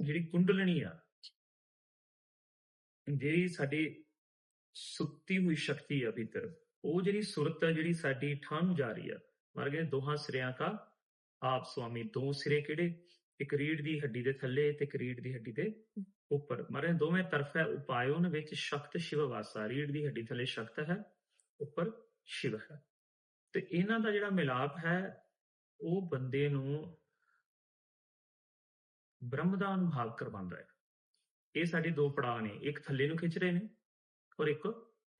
ਜਿਹੜੀ ਕੁੰਡਲਣੀ ਆ, ਜਿਹੜੀ ਸਾਡੀ ਸੁੱਤੀ ਹੋਈ ਸ਼ਕਤੀ ਆ ਭੀਤਰ ਉਹ ਜਿਹੜੀ ਸੁਰਤ ਆ, ਜਿਹੜੀ ਸਾਡੀ ਠਾਂ ਨੂੰ ਜਾ ਰਹੀ ਆ। ਮਰ ਗਏ ਦੋਹਾਂ ਸਿਰਿਆਂ ਕਾ ਆਪ ਸੁਆਮੀ, ਦੋ ਸਿਰੇ ਕਿਹੜੇ? ਇੱਕ ਰੀੜ ਦੀ ਹੱਡੀ ਦੇ ਥੱਲੇ ਤੇ ਇੱਕ ਰੀੜ ਦੀ ਹੱਡੀ ਦੇ ਉੱਪਰ। ਮਰੇ ਦੋਵੇਂ ਤਰਫ ਹੈ ਉਪਾਇਓਨ ਵਿੱਚ ਸ਼ਕਤ ਸ਼ਿਵ ਵਾਸਾ। ਰੀੜ ਦੀ ਹੱਡੀ ਥੱਲੇ ਸ਼ਕਤ ਹੈ, ਉੱਪਰ ਸ਼ਿਵ ਹੈ। ਤੇ ਇਹਨਾਂ ਦਾ ਜਿਹੜਾ ਮਿਲਾਪ ਹੈ, ਉਹ ਬੰਦੇ ਨੂੰ ਬ੍ਰਹਮ ਦਾ ਅਨੁਭਵ ਕਰਵਾਉਂਦਾ ਹੈ। ਇਹ ਸਾਡੇ ਦੋ ਪੜਾਅ ਨੇ ਇੱਕ ਥੱਲੇ ਨੂੰ ਖਿੱਚ ਰਹੇ ਨੇ ਔਰ ਇੱਕ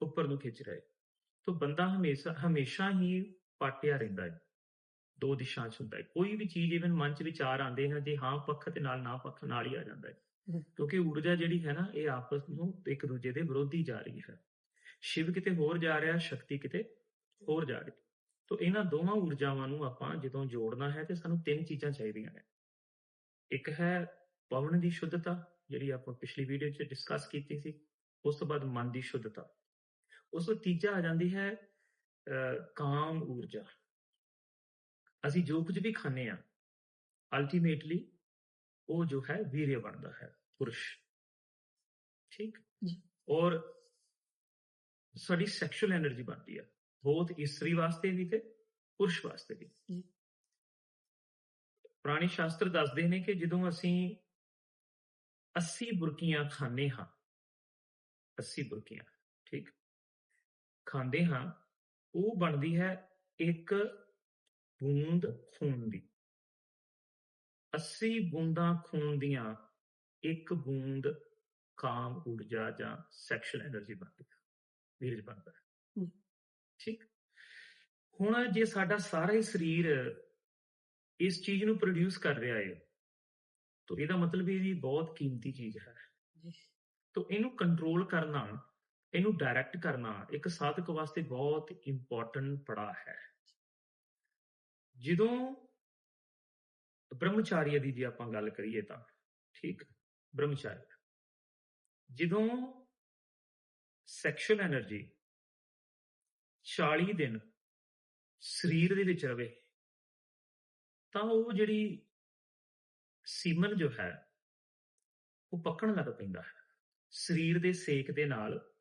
ਉੱਪਰ ਨੂੰ ਖਿੱਚ ਰਹੇ। ਤੋਂ ਬੰਦਾ ਹਮੇਸ਼ਾ ਹਮੇਸ਼ਾ ਹੀ ਪਾਟਿਆ ਰਹਿੰਦਾ ਹੈ। ਦੋ ਦਿਸ਼ਾ 'ਚ ਹੁੰਦਾ ਹੈ। ਕੋਈ ਵੀ ਚੀਜ਼ ਇਵਨ ਮਨ 'ਚ ਵਿਚਾਰ ਆਉਂਦੇ ਹਨ ਜੇ ਹਾਂ ਪੱਖ ਤੇ ਨਾਲ ਨਾ ਪੱਖ ਨਾਲ ਹੀ ਆ ਜਾਂਦਾ ਹੈ। ਕਿਉਂਕਿ ਊਰਜਾ ਜਿਹੜੀ ਹੈ ਨਾ ਇਹ ਆਪਸ ਨੂੰ ਇੱਕ ਦੂਜੇ ਦੇ ਵਿਰੋਧੀ ਜਾ ਰਹੀ ਹੈ। ਸ਼ਿਵ ਕਿਤੇ ਹੋਰ ਜਾ ਰਿਹਾ ਸ਼ਕਤੀ ਕਿਤੇ ਹੋਰ ਜਾ ਰਹੀ। ਤੋਂ ਇਹਨਾਂ ਦੋਵਾਂ ਊਰਜਾਵਾਂ ਨੂੰ ਆਪਾਂ ਜਦੋਂ ਜੋੜਨਾ ਹੈ ਤੇ ਸਾਨੂੰ ਤਿੰਨ ਚੀਜ਼ਾਂ ਚਾਹੀਦੀਆਂ ਨੇ। ਇੱਕ ਹੈ ਪਵਨ ਦੀ ਸ਼ੁੱਧਤਾ ਜਿਹੜੀ ਆਪਾਂ ਪਿਛਲੀ ਵੀਡੀਓ 'ਚ ਡਿਸਕਸ ਕੀਤੀ ਸੀ ਉਸ ਤੋਂ ਬਾਅਦ ਮਨ ਦੀ ਸ਼ੁੱਧਤਾ। ਉਸ ਤੋਂ ਤੀਜਾ ਆ ਜਾਂਦੀ ਹੈ ਕਾਮ ਊਰਜਾ। ਅਸੀਂ ਜੋ ਕੁਝ ਵੀ ਖਾਂਦੇ ਆ ਅਲਟੀਮੇਟਲੀ ਉਹ ਜੋ ਹੈ ਵੀਰਯ ਬਣਦਾ ਹੈ ਪੁਰਸ਼। ਠੀਕ? ਔਰ ਸਾਡੀ ਸੈਕਸ਼ੂਅਲ એનર્ਜੀ ਬਣਦੀ ਆ ਬਹੁਤ ਇਸਤਰੀ ਵਾਸਤੇ ਵੀ ਤੇ ਪੁਰਸ਼ ਵਾਸਤੇ ਵੀ। ਪੁਰਾਣੀ ਸ਼ਾਸਤਰ ਦੱਸਦੇ ਨੇ ਕਿ ਜਦੋਂ ਅਸੀਂ 80 ਬੁਰਕੀਆਂ ਖਾਂਦੇ ਹਾਂ 80 ਬੁਰਕੀਆਂ ਠੀਕ? ਖਾਂਦੇ ਹਾਂ ਉਹ ਬਣਦੀ ਹੈ ਇੱਕ ਬੂੰਦ ਖੂਨ ਦੀ। 80 ਬੂੰਦਾਂ ਖੂਨ ਦੀਆਂ ਇੱਕ ਬੂੰਦ ਕਾਮ ਊਰਜਾ ਜਾਂ ਸੈਕਸ਼ੂਅਲ એનર્ਜੀ ਬਣਦੀ ਹੈ ਵੀਰਜ ਬਣਦਾ ਠੀਕ? ਹੁਣ ਜੇ ਸਾਡਾ ਸਾਰਾ ਹੀ ਸਰੀਰ ਇਸ ਚੀਜ਼ ਨੂੰ ਪ੍ਰੋਡਿਊਸ ਕਰ ਰਿਹਾ ਹੈ। ਤਾਂ ਇਹਦਾ ਮਤਲਬ ਇਹ ਜੀ ਬਹੁਤ ਕੀਮਤੀ ਚੀਜ਼ ਹੈ। ਤਾਂ ਇਹਨੂੰ ਕੰਟਰੋਲ ਕਰਨਾ ਇਹਨੂੰ ਡਾਇਰੈਕਟ ਕਰਨਾ ਇੱਕ ਸਾਧਕ ਵਾਸਤੇ ਬਹੁਤ ਇੰਪੋਰਟੈਂਟ ਪੜਾ ਹੈ। ਜਦੋਂ ਬ੍ਰਹਮਚਾਰੀ ਦੀ ਜੇ ਆਪਾਂ ਗੱਲ ਕਰੀਏ ਤਾਂ ਠੀਕ ਬ੍ਰਹਮਚਾਰੀ ਜਦੋਂ ਸੈਕਸ਼ੂਅਲ એનર્ਜੀ 40 ਦਿਨ ਸਰੀਰ ਦੇ ਵਿੱਚ ਰਵੇ ਤਾਂ ਉਹ ਜਿਹੜੀ ਸੀਮਨ ਜੋ ਹੈ ਉਹ ਪੱਕਣ ਲੱਗ ਪੈਂਦਾ ਹੈ। ਸਰੀਰ ਦੇ ਸੇਕ ਦੇ ਨਾਲ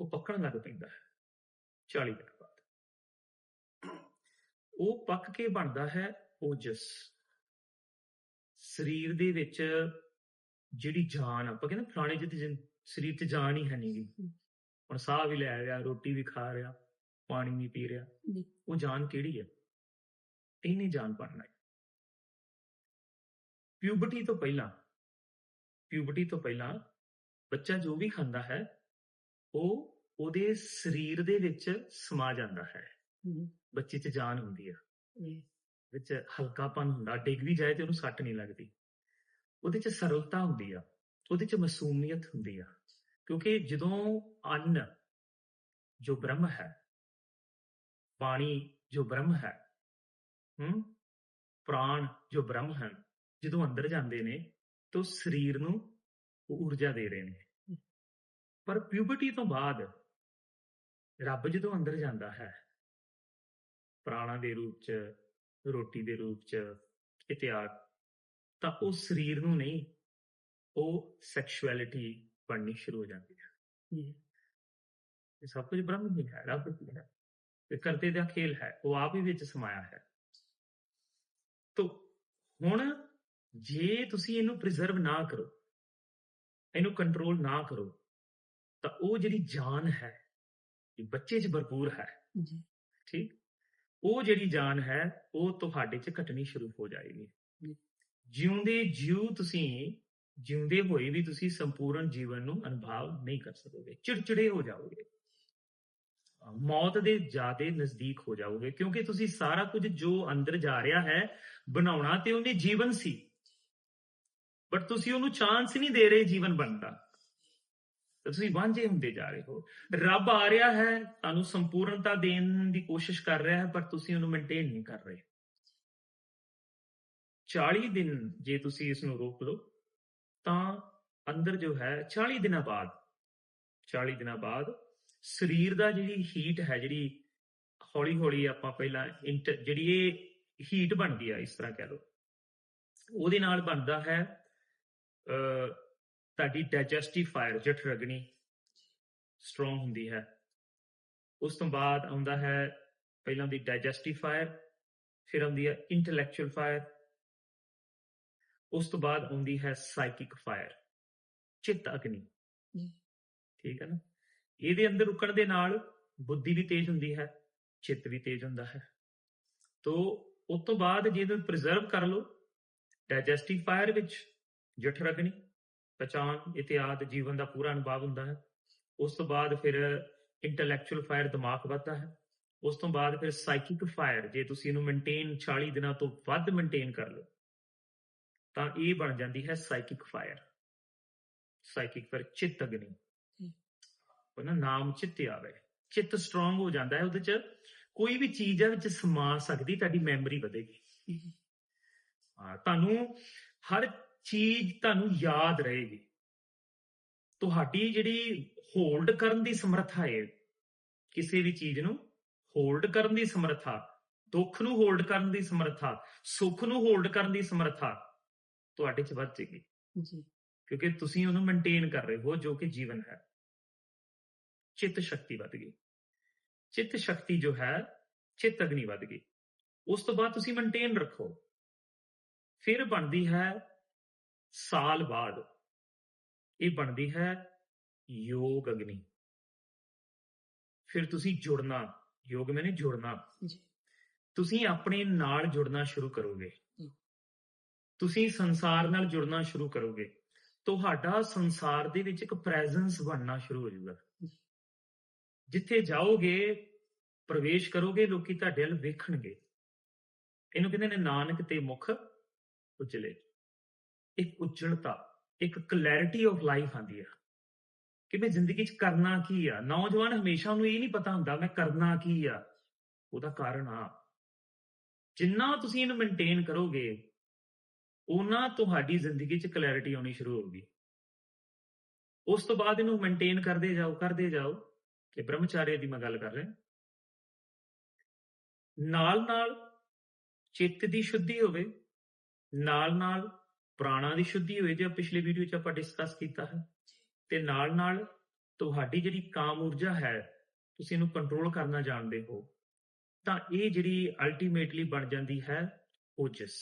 ਉਹ ਪੱਕਣ ਲੱਗ ਪੈਂਦਾ ਹੈ 40 ਦਿਨ ਬਾਅਦ। ਉਹ ਪੱਕ ਕੇ ਬਣਦਾ ਹੈ ਓਜਸ। ਸਰੀਰ ਦੇ ਵਿੱਚ ਜਿਹੜੀ ਜਾਨ ਆਪਾਂ ਕਹਿੰਦੇ ਫਲਾਣੇ ਜਿਹਦੇ ਜਿੰ- ਸਰੀਰ 'ਚ ਜਾਨ ਹੀ ਹੈ ਨਹੀਂਗੀ ਹੁਣ ਸਾਹ ਵੀ ਲੈ ਰਿਹਾ ਰੋਟੀ ਵੀ ਖਾ ਰਿਹਾ ਪਾਣੀ ਵੀ ਪੀ ਰਿਹਾ। ਉਹ ਜਾਨ ਕਿਹੜੀ ਹੈ? ਇਹਨੇ ਜਾਨ ਬਣਨਾ ਹੈ। ਪਿਊਬਰਟੀ ਤੋਂ ਪਹਿਲਾਂ ਪਿਊਬਰਟੀ ਤੋਂ ਪਹਿਲਾਂ ਬੱਚਾ ਜੋ ਵੀ ਖਾਂਦਾ ਹੈ ਉਹ ਉਹਦੇ ਸਰੀਰ ਦੇ ਵਿੱਚ ਸਮਾ ਜਾਂਦਾ ਹੈ। ਬੱਚੇ 'ਚ ਜਾਨ ਹੁੰਦੀ ਹੈ। ਜੀ ਵਿੱਚ ਹਲਕਾਪਨ ਹੁੰਦਾ ਡਿੱਗ ਵੀ ਜਾਏ ਤੇ ਉਹਨੂੰ ਸੱਟ ਨਹੀਂ ਲੱਗਦੀ। ਉਹਦੇ 'ਚ ਸਰਲਤਾ ਹੁੰਦੀ ਆ ਉਹਦੇ 'ਚ ਮਾਸੂਮੀਅਤ ਹੁੰਦੀ ਆ। ਕਿਉਂਕਿ ਜਦੋਂ ਅੰਨ ਜੋ ਬ੍ਰਹਮ ਹੈ ਪਾਣੀ ਜੋ ਬ੍ਰਹਮ ਹੈ ਹਮ ਪ੍ਰਾਣ ਜੋ ਬ੍ਰਹਮ ਹਨ ਜਦੋਂ ਅੰਦਰ ਜਾਂਦੇ ਨੇ ਤਾਂ ਸਰੀਰ ਨੂੰ ਉਹ ਊਰਜਾ ਦੇ ਰਹੇ ਨੇ। ਪਰ ਪਿਊਬਰਟੀ ਤੋਂ ਬਾਅਦ ਰੱਬ ਜਦੋਂ ਅੰਦਰ ਜਾਂਦਾ ਹੈ ਪ੍ਰਾਣਾ ਦੇ ਰੂਪ 'ਚ ਰੋਟੀ ਦੇ ਰੂਪ 'ਚ ਇਤਿਆਗ ਤਾਂ ਉਹ ਸਰੀਰ ਨੂੰ ਨਹੀਂ ਉਹ ਸੈਕਸ਼ੁਅਲਿਟੀ ਬਣਨੀ ਸ਼ੁਰੂ ਹੋ ਜਾਂਦੀ ਹੈ। ਇਹ ਸਭ ਕੁਝ ਬ੍ਰਹਮ ਹੀ ਹੈ ਰੱਬ ਹੀ ਹੈ। ਇਹ ਕਰਤੇ ਦਾ ਖੇਲ ਹੈ ਉਹ ਆਪ ਹੀ ਵਿੱਚ ਸਮਾਇਆ ਹੈ। ਤੋ ਹੁਣ ਜੇ ਤੁਸੀਂ ਇਹਨੂੰ ਪ੍ਰੀਜ਼ਰਵ ਨਾ ਕਰੋ ਇਹਨੂੰ ਕੰਟਰੋਲ ਨਾ ਕਰੋ ਤਾਂ ਉਹ ਜਿਹੜੀ ਜਾਨ ਹੈ ਇਹ ਬੱਚੇ 'ਚ ਭਰਪੂਰ ਹੈ। ਜੀ। ਠੀਕ? ਉਹ ਜਿਹੜੀ ਜਾਨ ਹੈ ਉਹ ਤੁਹਾਡੇ 'ਚ ਘਟਣੀ ਸ਼ੁਰੂ ਹੋ ਜਾਏਗੀ। ਜਿਉਂਦੇ ਜਿਉ ਤੁਸੀਂ ਜਿਉਂਦੇ ਹੋਏ ਵੀ ਤੁਸੀਂ ਸੰਪੂਰਨ ਜੀਵਨ ਨੂੰ ਅਨੁਭਵ ਨਹੀਂ ਕਰ ਸਕੋਗੇ। ਚਿੜਚਿੜੇ ਹੋ ਜਾਓਗੇ। ਮੌਤ ਦੇ ਜ਼ਿਆਦੇ ਨਜ਼ਦੀਕ ਹੋ ਜਾਓਗੇ ਕਿਉਂਕਿ ਤੁਸੀਂ ਸਾਰਾ ਕੁਝ ਜੋ ਅੰਦਰ ਜਾ ਰਿਹਾ ਹੈ ਬਣਾਉਣਾ ਤੇ ਉਹਨੇ ਜੀਵਨ ਸੀ। ਬਟ ਤੁਸੀਂ ਉਹਨੂੰ ਚਾਂਸ ਨਹੀਂ ਦੇ ਰਹੇ ਜੀਵਨ ਬਣਨ ਤੁਸੀਂ ਵਾਂਝੇ ਹੁੰਦੇ ਜਾ ਰਹੇ ਹੋ। ਰੱਬ ਆ ਰਿਹਾ ਹੈ, ਤੁਹਾਨੂੰ ਸੰਪੂਰਨਤਾ ਦੇਣ ਦੀ ਕੋਸ਼ਿਸ਼ ਕਰ ਰਿਹਾ ਹੈ, ਪਰ ਤੁਸੀਂ ਉਹਨੂੰ ਮੇਨਟੇਨ ਨਹੀਂ ਕਰ ਰਹੇ। 40 ਦਿਨ ਜੇ ਤੁਸੀਂ ਇਸ ਨੂੰ ਰੋਕ ਲਓ, ਤਾਂ ਅੰਦਰ ਜੋ ਹੈ 40 ਦਿਨਾਂ ਬਾਅਦ 40 ਦਿਨਾਂ ਬਾਅਦ ਸਰੀਰ ਦਾ ਜਿਹੜੀ ਹੀਟ ਹੈ, ਜਿਹੜੀ ਹੌਲੀ ਹੌਲੀ ਆਪਾਂ ਪਹਿਲਾਂ ਇੰਟ- ਜਿਹੜੀ ਇਹ ਹੀਟ ਬਣਦੀ ਆ ਇਸ ਤਰ੍ਹਾਂ ਕਹਿ ਲਓ। ਉਹਦੇ ਨਾਲ ਬਣਦਾ ਹੈ ਤੁਹਾਡੀ ਡਾਈਜੈਸਟਿਵ ਫਾਇਰ ਜਠਰ ਅਗਨੀ ਸਟਰੋਂਗ ਹੁੰਦੀ ਹੈ। ਉਸ ਤੋਂ ਬਾਅਦ ਆਉਂਦਾ ਹੈ ਪਹਿਲਾਂ ਦੀ ਡਾਈਜੈਸਟਿਵ ਫਾਇਰ ਫਿਰ ਆਉਂਦੀ ਹੈ ਇੰਟੈਲੈਕਚੁਅਲ ਫਾਇਰ ਉਸ ਤੋਂ ਬਾਅਦ ਆਉਂਦੀ ਹੈ ਸਾਈਕਿਕ ਫਾਇਰ ਚਿੱਤ ਅਗਨੀ। ਠੀਕ ਹੈ ਨਾ? ਇਹਦੇ ਅੰਦਰ ਰੁਕਣ ਦੇ ਨਾਲ ਬੁੱਧੀ ਵੀ ਤੇਜ਼ ਹੁੰਦੀ ਹੈ ਚਿੱਤ ਵੀ ਤੇਜ਼ ਹੁੰਦਾ ਹੈ। ਤੋ ਉਸ ਤੋਂ ਬਾਅਦ ਜੇ ਇਹਨੂੰ ਪ੍ਰੀਜ਼ਰਵ ਕਰ ਲਓ ਡਾਈਜੈਸਟਿਵ ਫਾਇਰ ਵਿੱਚ ਜਠਰ ਅਗਨੀ ਪਛਾਣ ਇਤਿਆਦ ਜੀਵਨ ਦਾ ਪੂਰਾ ਅਨੁਭਵ ਹੁੰਦਾ ਹੈ। ਉਸ ਤੋਂ ਬਾਅਦ ਫਿਰ ਇੰਟੈਲੈਕਚੁਅਲ ਫਾਇਰ ਦਿਮਾਗ ਵੱਧਦਾ ਹੈ। ਉਸ ਤੋਂ ਬਾਅਦ ਫਿਰ ਸਾਈਕਿਕ ਫਾਇਰ ਜੇ ਤੁਸੀਂ ਇਹਨੂੰ ਮੇਨਟੇਨ 40 ਦਿਨਾਂ ਤੋਂ ਵੱਧ ਮੇਨਟੇਨ ਕਰ ਲਓ ਤਾਂ ਇਹ ਬਣ ਜਾਂਦੀ ਹੈ ਸਾਈਕਿਕ ਫਾਇਰ ਸਾਈਕਿਕ ਫਾਇਰ ਚਿੱਤ ਅਗਨੀ। ਜੀ। ਉਹ ਨਾ ਨਾਮ ਚਿੱਤ ਆਵੇ। ਚਿੱਤ ਸਟਰੋਂਗ ਹੋ ਜਾਂਦਾ ਹੈ ਉਹਦੇ ਚ ਕੋਈ ਵੀ ਚੀਜ਼ ਹੈ ਵਿੱਚ ਸਮਾ ਸਕਦੀ ਤੁਹਾਡੀ ਮੈਮਰੀ ਵਧੇਗੀ। ਤੁਹਾਨੂੰ ਹਰ ਚੀਜ਼ ਤੁਹਾਨੂੰ ਯਾਦ ਰਹੇਗੀ। ਤੁਹਾਡੀ ਜਿਹੜੀ ਹੋਲਡ ਕਰਨ ਦੀ ਸਮਰੱਥਾ ਹੈ ਕਿਸੇ ਵੀ ਚੀਜ਼ ਨੂੰ ਹੋਲਡ ਕਰਨ ਦੀ ਸਮਰੱਥਾ ਦੁੱਖ ਨੂੰ ਹੋਲਡ ਕਰਨ ਦੀ ਸਮਰੱਥਾ ਸੁੱਖ ਨੂੰ ਹੋਲਡ ਕਰਨ ਦੀ ਸਮਰੱਥਾ ਤੁਹਾਡੇ ਚ ਵੱਧ ਜਾਏਗੀ। ਜੀ। ਕਿਉਂਕਿ ਤੁਸੀਂ ਉਹਨੂੰ ਮੇਨਟੇਨ ਕਰ ਰਹੇ ਹੋ ਜੋ ਕਿ ਜੀਵਨ ਹੈ। ਚਿੱਤ ਸ਼ਕਤੀ ਵੱਧ ਗਈ। ਚਿੱਤ ਸ਼ਕਤੀ ਜੋ ਹੈ ਚਿੱਤ ਅਗਨੀ ਵੱਧ ਗਈ। ਉਸ ਤੋਂ ਬਾਅਦ ਤੁਸੀਂ ਮੇਨਟੇਨ ਰੱਖੋ। ਫਿਰ ਬਣਦੀ ਹੈ ਸਾਲ ਬਾਅਦ। ਇਹ ਬਣਦੀ ਹੈ ਯੋਗ ਅਗਨੀ। ਫਿਰ ਤੁਸੀਂ ਜੁੜਨਾ ਯੋਗ ਮੈਨੇ ਜੁੜਨਾ। ਤੁਸੀਂ ਆਪਣੇ ਨਾਲ ਜੁੜਨਾ ਸ਼ੁਰੂ ਕਰੋਗੇ। ਤੁਸੀਂ ਸੰਸਾਰ ਨਾਲ ਜੁੜਨਾ ਸ਼ੁਰੂ ਕਰੋਗੇ। ਤੁਹਾਡਾ ਸੰਸਾਰ ਦੇ ਵਿੱਚ ਇੱਕ ਪ੍ਰੈਜ਼ੈਂਸ ਬਣਨਾ ਸ਼ੁਰੂ ਹੋ ਜਾਊਗਾ। ਜਿੱਥੇ ਜਾਓਗੇ, ਪ੍ਰਵੇਸ਼ ਕਰੋਗੇ, ਲੋਕੀ ਤੁਹਾਡੇ ਵੱਲ ਵੇਖਣਗੇ। ਇਹਨੂੰ ਕਹਿੰਦੇ ਨੇ ਨਾਨਕ ਤੇ ਮੁਖ ਉਜਲੇ। ਇੱਕ ਉਜਲਤਾ, ਇੱਕ ਕਲੈਰਿਟੀ ਆਫ ਲਾਈਫ ਆਂਦੀ ਆ। ਕਿ ਮੈਂ ਜ਼ਿੰਦਗੀ 'ਚ ਕਰਨਾ ਕੀ ਆ? ਨੌਜਵਾਨ ਹਮੇਸ਼ਾ ਨੂੰ ਇਹ ਨਹੀਂ ਪਤਾ ਹੁੰਦਾ, ਮੈਂ ਕਰਨਾ ਕੀ ਆ? ਉਹਦਾ ਕਾਰਨ ਆ। ਜਿੰਨਾ ਤੁਸੀਂ ਇਹਨੂੰ ਮੇਨਟੇਨ ਕਰੋਗੇ ਉਹਨਾਂ ਤੁਹਾਡੀ ਜ਼ਿੰਦਗੀ 'ਚ ਕਲੈਰਿਟੀ ਆਉਣੀ ਸ਼ੁਰੂ ਹੋਊਗੀ। ਉਸ ਤੋਂ ਬਾਅਦ ਇਹਨੂੰ ਮੇਨਟੇਨ ਕਰਦੇ ਜਾਓ ਕਰਦੇ ਜਾਓ। ਕਿ ਬ੍ਰਹਮਚਾਰੀ ਦੀ ਮੈਂ ਗੱਲ ਕਰ ਰਿਹਾ। ਨਾਲ ਨਾਲ ਚਿੱਤ ਦੀ ਸ਼ੁੱਧੀ ਹੋਵੇ ਨਾਲ ਨਾਲ ਪ੍ਰਾਣਾ ਦੀ ਸ਼ੁੱਧੀ ਹੋਵੇ, ਜੋ ਪਿਛਲੇ ਵੀਡੀਓ 'ਚ ਆਪਾਂ ਡਿਸਕਸ ਕੀਤਾ ਹੈ, ਤੇ ਨਾਲ ਨਾਲ ਤੁਹਾਡੀ ਜਿਹੜੀ ਕਾਮ ਊਰਜਾ ਹੈ, ਤੁਸੀਂ ਇਹਨੂੰ ਕੰਟਰੋਲ ਕਰਨਾ ਜਾਣਦੇ ਹੋ, ਤਾਂ ਇਹ ਜਿਹੜੀ ਅਲਟੀਮੇਟਲੀ ਬਣ ਜਾਂਦੀ ਹੈ ਓਜਸ।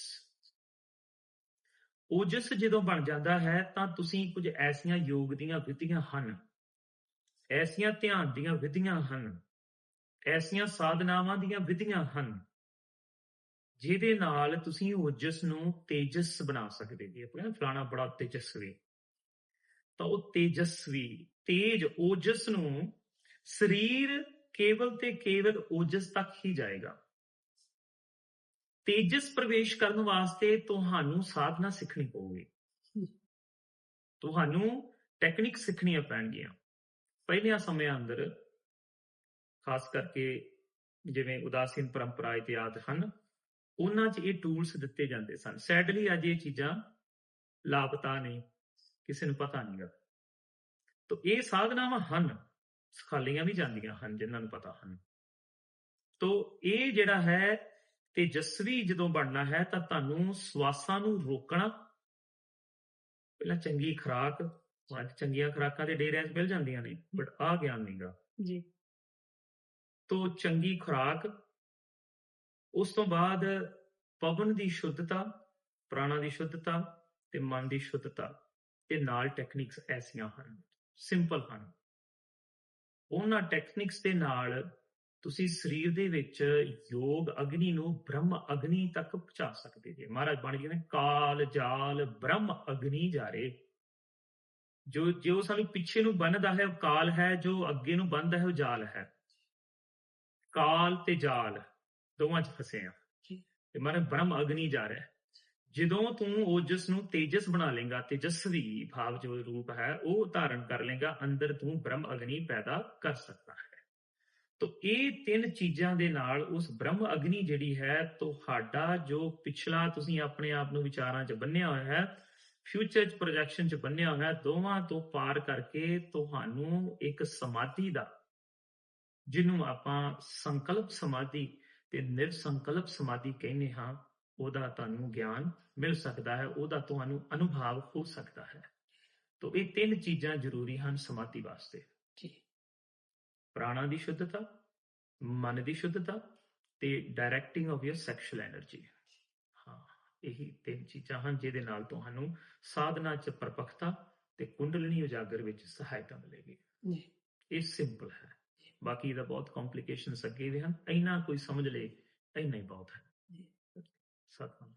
ਓਜਸ ਜਦੋਂ ਬਣ ਜਾਂਦਾ ਹੈ, ਤਾਂ ਤੁਸੀਂ ਕੁਝ ਐਸੀਆਂ ਯੋਗ ਦੀਆਂ ਵਿਧੀਆਂ ਹਨ ਐਸੀਆਂ ਧਿਆਨ ਦੀਆਂ ਵਿਧੀਆਂ ਹਨ ਐਸੀਆਂ ਸਾਧਨਾਵਾਂ ਦੀਆਂ ਵਿਧੀਆਂ ਹਨ ਜਿਹਦੇ ਨਾਲ ਤੁਸੀਂ ਓਜਸ ਨੂੰ ਤੇਜਸ ਬਣਾ ਸਕਦੇ ਜੀ। ਆਪਣੇ ਫਲਾਣਾ ਬੜਾ ਤੇਜਸਵੀ ਤਾਂ ਉਹ ਤੇਜਸਵੀ ਤੇਜ ਓਜਸ ਨੂੰ ਸਰੀਰ ਕੇਵਲ ਤੇ ਕੇਵਲ ਓਜਸ ਤੱਕ ਹੀ ਜਾਏਗਾ। ਤੇਜਸ ਪ੍ਰਵੇਸ਼ ਕਰਨ ਵਾਸਤੇ ਤੁਹਾਨੂੰ ਸਾਧਨਾ ਸਿੱਖਣੀ ਪਊਗੀ। ਤੁਹਾਨੂੰ ਟੈਕਨਿਕ ਸਿੱਖਣੀਆਂ ਪੈਣਗੀਆਂ। ਪਹਿਲਿਆਂ ਸਮਿਆਂ ਅੰਦਰ, ਖਾਸ ਕਰਕੇ ਜਿਵੇਂ ਉਦਾਸੀਨ ਪਰੰਪਰਾ ਇਤਿਆਦ ਹਨ, ਉਹਨਾਂ 'ਚ ਇਹ ਟੂਲਸ ਦਿੱਤੇ ਜਾਂਦੇ ਸਨ। ਸੈਡਲੀ ਅੱਜ ਇਹ ਚੀਜ਼ਾਂ ਲਾਪਤਾ ਨੇ ਕਿਸੇ ਨੂੰ ਪਤਾ ਨਹੀਂਗਾ। ਤਾਂ ਇਹ ਸਾਧਨਾਵਾਂ ਹਨ, ਸਿਖਾਲੀਆਂ ਵੀ ਜਾਂਦੀਆਂ ਹਨ, ਜਿਨ੍ਹਾਂ ਨੂੰ ਪਤਾ ਹਨ। ਤੋ ਇਹ ਜਿਹੜਾ ਹੈ ਤੇਜਸਵੀ ਜਦੋਂ ਬਣਨਾ ਹੈ, ਤਾਂ ਤੁਹਾਨੂੰ ਸਵਾਸਾਂ ਨੂੰ ਰੋਕਣਾ, ਪਹਿਲਾਂ ਚੰਗੀ ਖੁਰਾਕ ਅੱਜ ਚੰਗੀਆਂ ਖੁਰਾਕਾਂ ਦੇ ਡੇਰਿਆਂ 'ਚ ਮਿਲ ਜਾਂਦੀਆਂ ਨੇ ਬਟ ਆ ਗਿਆਨ ਨਹੀਂਗਾ ਜੀ। ਤੋ ਚੰਗੀ ਖੁਰਾਕ ਉਸ ਤੋਂ ਬਾਅਦ ਪਵਨ ਦੀ ਸ਼ੁੱਧਤਾ ਪ੍ਰਾਣਾ ਦੀ ਸ਼ੁੱਧਤਾ ਤੇ ਮਨ ਦੀ ਸ਼ੁੱਧਤਾ ਤੇ ਨਾਲ ਟੈਕਨਿਕਸ ਐਸੀਆਂ ਹਨ ਸਿੰਪਲ ਹਨ। ਉਹਨਾਂ ਟੈਕਨਿਕਸ ਦੇ ਨਾਲ ਤੁਸੀਂ ਸਰੀਰ ਦੇ ਵਿੱਚ ਯੋਗ ਅਗਨੀ ਨੂੰ ਬ੍ਰਹਮ ਅਗਨੀ ਤੱਕ ਪਹੁੰਚਾ ਸਕਦੇ ਜੇ। ਮਹਾਰਾਜ ਬਣ ਗਏ ਨੇ ਕਾਲ ਜਾਲ ਬ੍ਰਹਮ ਅਗਨੀ ਜਾਰੇ। ਜੋ ਜੋ ਸਾਨੂੰ ਪਿੱਛੇ ਨੂੰ ਬੰਨਦਾ ਹੈ ਉਹ ਕਾਲ ਹੈ ਜੋ ਅੱਗੇ ਨੂੰ ਬੰਨਦਾ ਹੈ ਉਹ ਜਾਲ ਹੈ ਕਾਲ ਤੇ ਜਾਲ ਦੋਵਾਂ 'ਚ ਫਸੇ ਆ ਜੀ। ਤੇ ਮਾਰੇ ਬ੍ਰਹਮ ਅਗਨੀ ਜਾ ਰਿਹਾ। ਜਦੋਂ ਤੂੰ ਓਜਸ ਨੂੰ ਤੇਜਸ ਬਣਾ ਲੇਗਾ ਤੇਜਸਵੀ ਭਾਵ ਜੋ ਰੂਪ ਹੈ ਉਹ ਧਾਰਨ ਕਰ ਲੇਗਾ ਅੰਦਰ ਤੂੰ ਬ੍ਰਹਮ ਅਗਨੀ ਪੈਦਾ ਕਰ ਸਕਦਾ ਹੈ ਤੋ ਇਹ ਤਿੰਨ ਚੀਜ਼ਾਂ ਦੇ ਨਾਲ ਉਸ ਬ੍ਰਹਮ ਅਗਨੀ ਜਿਹੜੀ ਹੈ ਤੁਹਾਡਾ ਜੋ ਪਿਛਲਾ ਤੁਸੀਂ ਆਪਣੇ ਆਪ ਨੂੰ ਵਿਚਾਰਾਂ 'ਚ ਬੰਨਿਆ ਹੋਇਆ ਹੈ ਫਿਊਚਰ ਚ ਪ੍ਰੋਜੈਕਸ਼ਨ ਚ ਬੰਨਿਆ ਹੋਇਆ ਦੋਵਾਂ ਤੋਂ ਪਾਰ ਕਰਕੇ ਤੁਹਾਨੂੰ ਇੱਕ ਸਮਾਧੀ ਦਾ ਜਿਹਨੂੰ ਆਪਾਂ ਸੰਕਲਪ ਸਮਾਧੀ ਤੇ ਨਿਰਸੰਕਲਪ ਸਮਾਧੀ ਕਹਿੰਦੇ ਹਾਂ ਉਹਦਾ ਤੁਹਾਨੂੰ ਗਿਆਨ ਮਿਲ ਸਕਦਾ ਹੈ ਉਹਦਾ ਤੁਹਾਨੂੰ ਅਨੁਭਵ ਹੋ ਸਕਦਾ ਹੈ। ਤੋਂ ਇਹ ਤਿੰਨ ਚੀਜ਼ਾਂ ਜ਼ਰੂਰੀ ਹਨ ਸਮਾਧੀ ਵਾਸਤੇ। ਜੀ। ਪ੍ਰਾਣਾ ਦੀ ਸ਼ੁੱਧਤਾ ਮਨ ਦੀ ਸ਼ੁੱਧਤਾ ਤੇ directing of your sexual energy ਇਹੀ ਤਿੰਨ ਚੀਜ਼ਾਂ ਹਨ ਜਿਹਦੇ ਨਾਲ ਤੁਹਾਨੂੰ ਸਾਧਨਾ ਚ ਪਰਪੱਕਤਾ ਤੇ ਕੁੰਡਲਨੀ ਉਜਾਗਰ ਵਿੱਚ ਸਹਾਇਤਾ ਮਿਲੇਗੀ। ਜੀ। ਇਹ ਸਿੰਪਲ ਹੈ। ਬਾਕੀ ਦਾ ਬਹੁਤ ਕੰਪਲਿਕੇਸ਼ਨਸ ਅੱਗੇ ਵੀ ਹਨ। ਇੰਨਾ ਕੋਈ ਸਮਝ ਲੇ ਇੰਨਾ ਹੀ ਬਹੁਤ ਹੈ। ਜੀ। ਸਤਨਾਮ